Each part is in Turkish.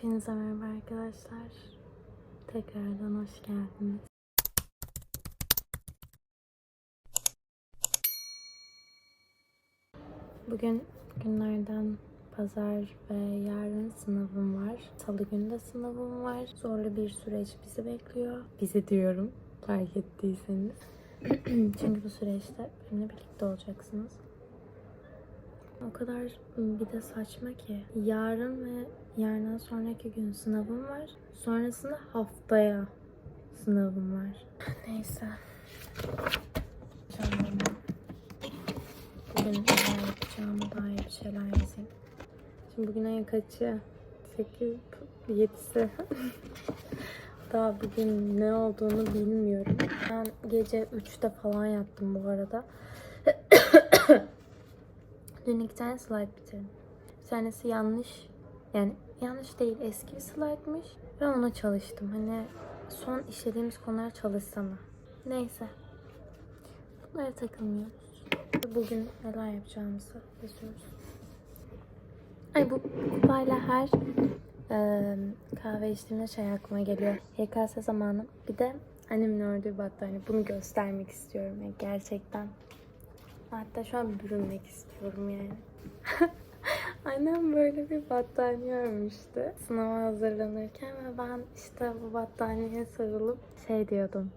Hepinize merhaba arkadaşlar. Tekrardan hoş geldiniz. Bugün günlerden pazar ve yarın sınavım var. Salı günü de sınavım var. Zorlu bir süreç bizi bekliyor. Bizi diyorum fark ettiyseniz. Çünkü bu süreçte benimle birlikte olacaksınız. O kadar bir de saçma ki. Yarın ve yarından sonraki gün sınavım var. Sonrasında haftaya sınavım var. Neyse. Canım. Bugün neler yapacağıma dair bir şeyler yazayım. Şimdi bugün ayın kaçı? 8, 7'si. Daha bugün ne olduğunu bilmiyorum. Ben gece 3'te falan yattım bu arada. Dün iki tane slide bitirdim. Bir tanesi yanlış. Yani yanlış değil eski bir slide'mış. Ve ona çalıştım. Hani son işlediğimiz konulara çalışsana. Neyse. Bunlara takılmıyoruz. Bugün neler yapacağımızı yazıyoruz. Ay bu kupayla her e, kahve içtiğimde şey aklıma geliyor. YKS zamanı. Bir de annemin ördüğü battaniye. Bunu göstermek istiyorum. Yani gerçekten. Hatta şu an bürünmek istiyorum yani. Annem böyle bir battaniye örmüştü sınava hazırlanırken ve ben işte bu battaniyeye sarılıp şey diyordum.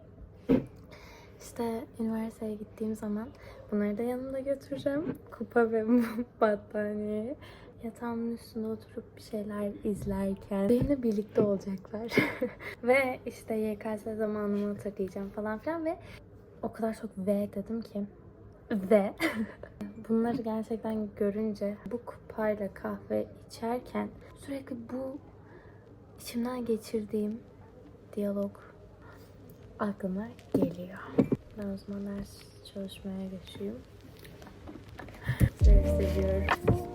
İşte üniversiteye gittiğim zaman bunları da yanımda götüreceğim. Kupa ve battaniyeyi. Yatağımın üstünde oturup bir şeyler izlerken benimle birlikte olacaklar. ve işte YKS zamanımı hatırlayacağım falan filan ve o kadar çok ve dedim ki ve bunları gerçekten görünce bu kupayla kahve içerken sürekli bu içimden geçirdiğim diyalog aklıma geliyor. Ben o zaman ders çalışmaya geçeyim. Sizleri seviyorum.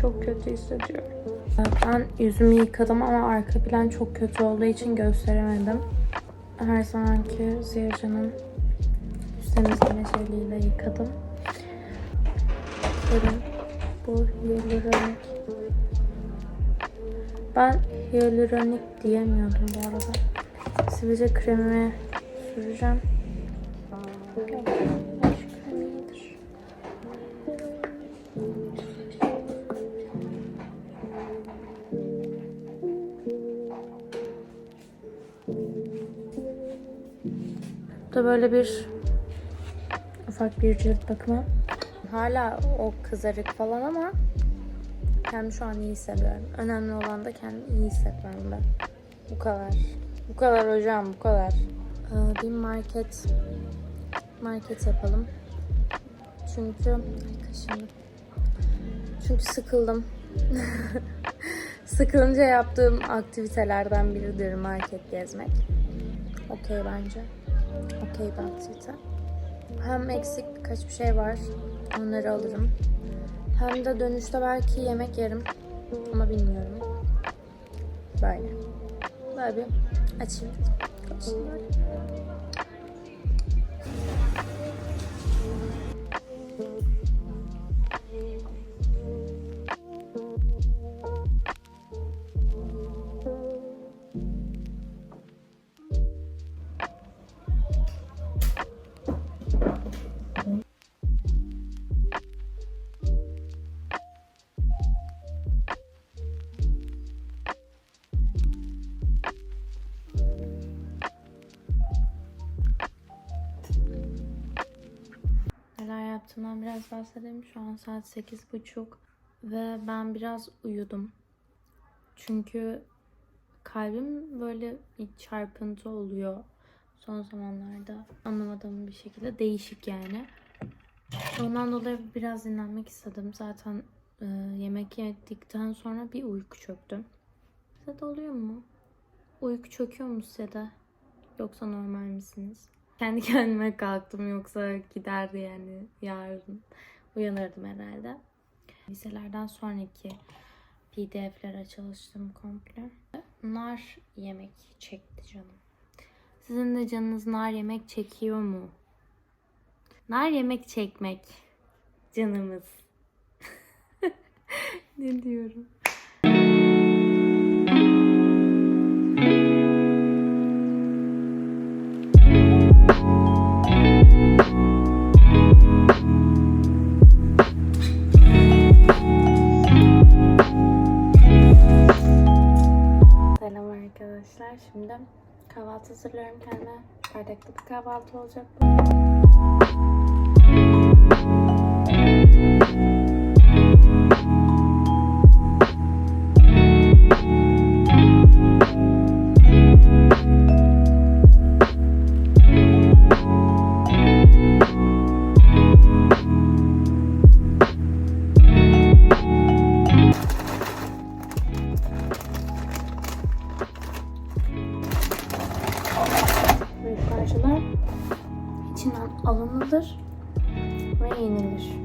Çok kötü hissediyorum. Ben yüzümü yıkadım ama arka plan çok kötü olduğu için gösteremedim. Her zamanki Ziyacı'nın yüz temizleme jeliyle yıkadım. Bakın bu hyaluronik. Ben hyaluronik diyemiyordum bu arada. Sivilce kremimi süreceğim. Şu da böyle bir ufak bir cilt bakımı. Hala o kızarık falan ama kendimi şu an iyi hissediyorum. Önemli olan da kendimi iyi hissetmemde. Bu kadar. Bu kadar hocam bu kadar. Ee, bir market market yapalım. Çünkü ay kaşındım. Çünkü sıkıldım. Sıkılınca yaptığım aktivitelerden biridir market gezmek. Okey bence. Okey bir aktivite. Hem eksik birkaç bir şey var. Onları alırım. Hem de dönüşte belki yemek yerim. Ama bilmiyorum. Böyle. Böyle bir açayım. Konuşayım biraz bahsedeyim. Şu an saat 8.30 ve ben biraz uyudum. Çünkü kalbim böyle bir çarpıntı oluyor son zamanlarda. Anlamadığım bir şekilde değişik yani. Ondan dolayı biraz dinlenmek istedim. Zaten e, yemek yedikten sonra bir uyku çöktü. Size de oluyor mu? Uyku çöküyor mu size de? Yoksa normal misiniz? Kendi kendime kalktım yoksa giderdi yani yarın. Uyanırdım herhalde. Vizelerden sonraki pdf'lere çalıştım komple. Nar yemek çekti canım. Sizin de canınız nar yemek çekiyor mu? Nar yemek çekmek canımız. ne diyorum? Kahvaltı hazırlıyorum kendime. Bardaklı bir kahvaltı olacak bu. Alınılır ve yenilir.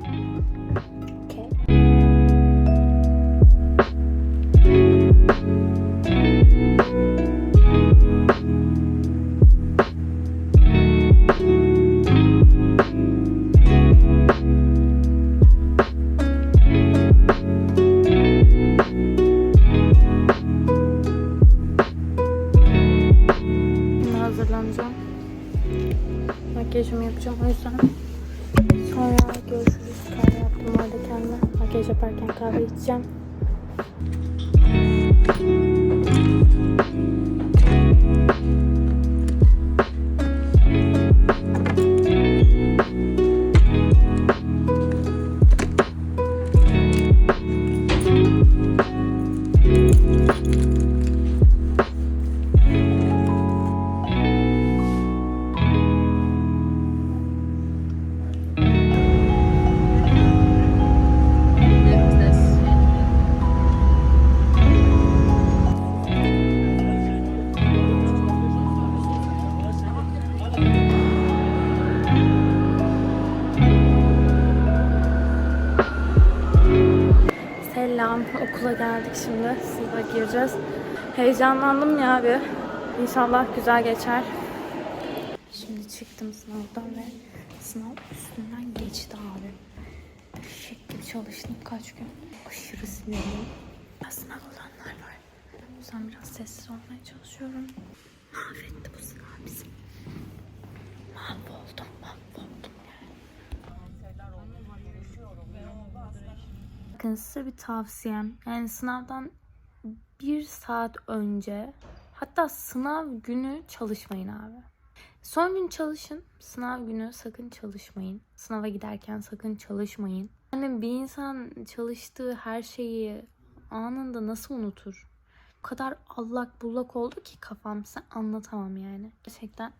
Sınıfa gireceğiz. Heyecanlandım ya abi. İnşallah güzel geçer. Şimdi çıktım sınavdan ve sınav üstünden geçti abi. Eşek gibi çalıştım kaç gün. Aşırı sinirliyim. Sınav olanlar var. O yüzden biraz sessiz olmaya çalışıyorum. Mahvetti bu sınav bizi. Mahvoldum, mahvoldum yani. Bakın size bir tavsiyem. Yani sınavdan bir saat önce hatta sınav günü çalışmayın abi. Son gün çalışın. Sınav günü sakın çalışmayın. Sınava giderken sakın çalışmayın. Hani bir insan çalıştığı her şeyi anında nasıl unutur? O kadar allak bullak oldu ki kafam size anlatamam yani. Gerçekten.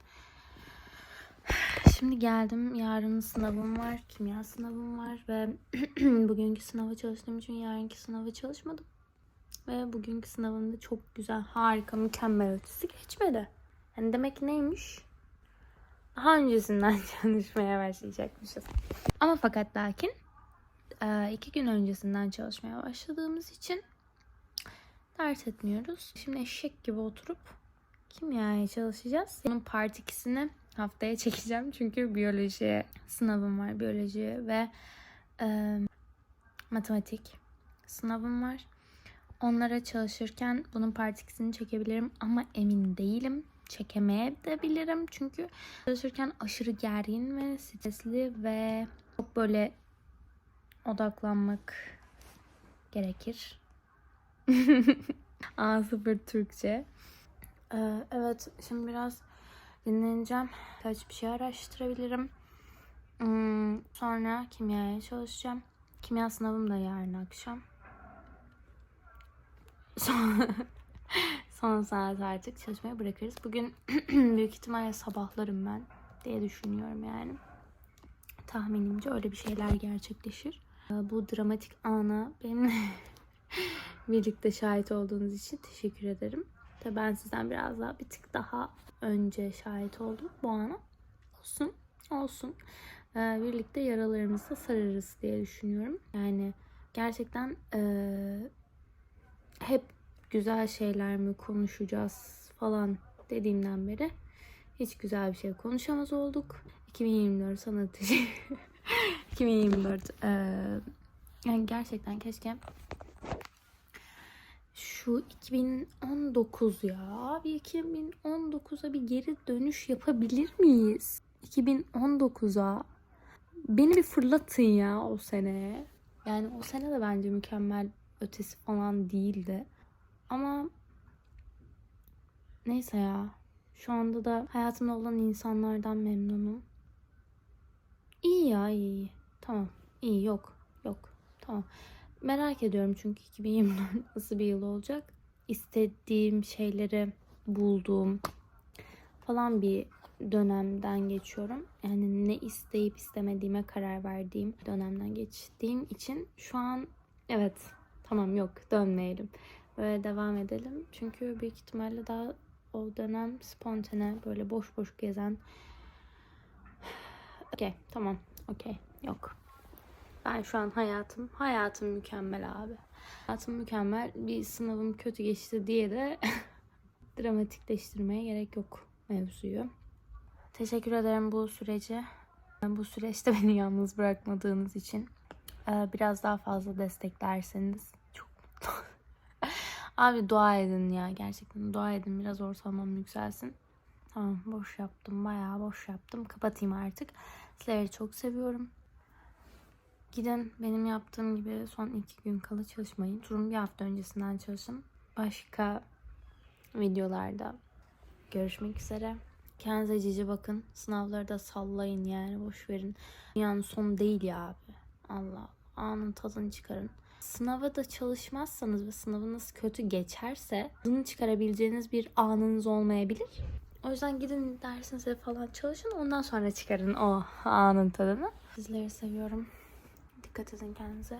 Şimdi geldim. Yarın sınavım var. Kimya sınavım var ve bugünkü sınava çalıştığım için yarınki sınava çalışmadım. Ve bugünkü sınavımda çok güzel, harika, mükemmel ötesi geçmedi. Yani demek neymiş? Daha öncesinden çalışmaya başlayacakmışız. Ama fakat lakin e, iki gün öncesinden çalışmaya başladığımız için dert etmiyoruz. Şimdi eşek gibi oturup kimyaya çalışacağız. Bunun part 2'sini haftaya çekeceğim. Çünkü biyoloji sınavım var. Biyoloji ve e, matematik sınavım var. Onlara çalışırken bunun part 2'sini çekebilirim ama emin değilim. Çekemeye de bilirim çünkü çalışırken aşırı gergin ve stresli ve çok böyle odaklanmak gerekir. A0 Türkçe. Ee, evet şimdi biraz dinleneceğim. Kaç bir şey araştırabilirim. Hmm, sonra kimyaya çalışacağım. Kimya sınavım da yarın akşam. Son, son saat artık çalışmaya bırakırız. Bugün büyük ihtimalle sabahlarım ben diye düşünüyorum yani. Tahminimce öyle bir şeyler gerçekleşir. Ee, Bu dramatik ana benimle birlikte şahit olduğunuz için teşekkür ederim. Tabii ben sizden biraz daha bir tık daha önce şahit oldum bu ana. Olsun, olsun. Ee, birlikte yaralarımızı sararız diye düşünüyorum. Yani gerçekten ee, hep güzel şeyler mi konuşacağız falan dediğimden beri hiç güzel bir şey konuşamaz olduk. 2024 sana teşekkür 2024 ee, yani gerçekten keşke şu 2019 ya abi 2019'a bir geri dönüş yapabilir miyiz? 2019'a beni bir fırlatın ya o sene. Yani o sene de bence mükemmel ötesi falan değildi. Ama neyse ya. Şu anda da hayatımda olan insanlardan memnunum. İyi ya iyi. Tamam. İyi yok. Yok. Tamam. Merak ediyorum çünkü 2024 nasıl bir yıl olacak. İstediğim şeyleri bulduğum falan bir dönemden geçiyorum. Yani ne isteyip istemediğime karar verdiğim dönemden geçtiğim için şu an evet tamam yok dönmeyelim. Böyle devam edelim. Çünkü büyük ihtimalle daha o dönem spontane böyle boş boş gezen Okey tamam okey yok. Ben şu an hayatım, hayatım mükemmel abi. Hayatım mükemmel. Bir sınavım kötü geçti diye de dramatikleştirmeye gerek yok mevzuyu. Teşekkür ederim bu süreci. Bu süreçte beni yalnız bırakmadığınız için. Ee, Biraz daha fazla desteklerseniz Abi dua edin ya gerçekten dua edin biraz ortalamam yükselsin. Tamam boş yaptım bayağı boş yaptım. Kapatayım artık. Sizleri çok seviyorum. Gidin benim yaptığım gibi son iki gün kala çalışmayın. Turun bir hafta öncesinden çalışın. Başka videolarda görüşmek üzere. Kendinize cici bakın. Sınavları da sallayın yani boş verin. Dünyanın sonu değil ya abi. Allah anın tadını çıkarın. Sınava da çalışmazsanız ve sınavınız kötü geçerse tadını çıkarabileceğiniz bir anınız olmayabilir. O yüzden gidin dersinize falan çalışın. Ondan sonra çıkarın o anın tadını. Sizleri seviyorum. Dikkat edin kendinize.